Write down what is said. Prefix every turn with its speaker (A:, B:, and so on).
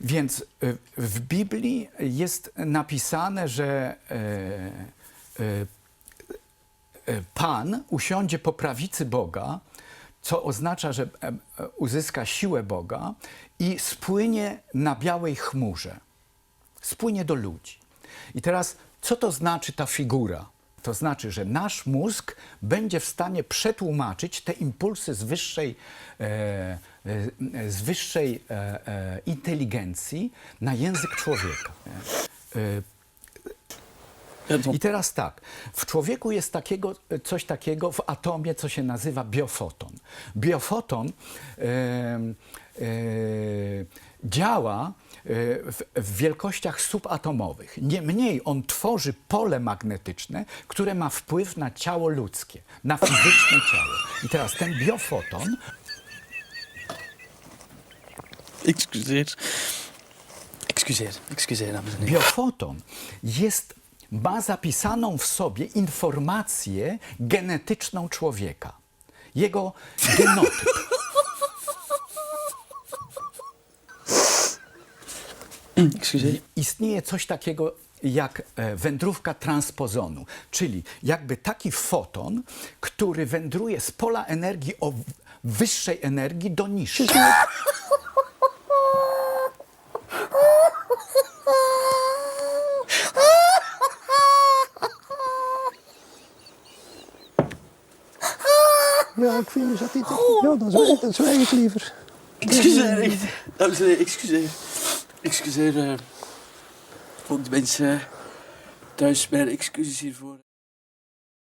A: Więc y, w Biblii jest napisane, że e, e, e, Pan usiądzie po prawicy Boga, co oznacza, że uzyska siłę Boga i spłynie na białej chmurze. Spłynie do ludzi. I teraz, co to znaczy ta figura? To znaczy, że nasz mózg będzie w stanie przetłumaczyć te impulsy z wyższej, e, e, z wyższej e, e, inteligencji na język człowieka. E, i teraz tak, w człowieku jest takiego, coś takiego w atomie, co się nazywa biofoton. Biofoton e, e, działa e, w, w wielkościach subatomowych. Niemniej on tworzy pole magnetyczne, które ma wpływ na ciało ludzkie, na fizyczne ciało. I teraz ten biofoton
B: Excuseer. Excuseer, excuseer, dames en heren.
A: Biofoton jest, ma zapisaną w sobie informację genetyczną człowieka. Jego genotyp. Istnieje coś takiego jak e, wędrówka transpozonu, czyli jakby taki foton, który wędruje z pola energii o wyższej energii do niższej.
C: Ja, ik vind dus dat dit... Ja, dan zwijg ik liever.
B: Excuseer, dames en heren, excuseer. Excuseer eh, voor de mensen thuis, mijn excuses hiervoor.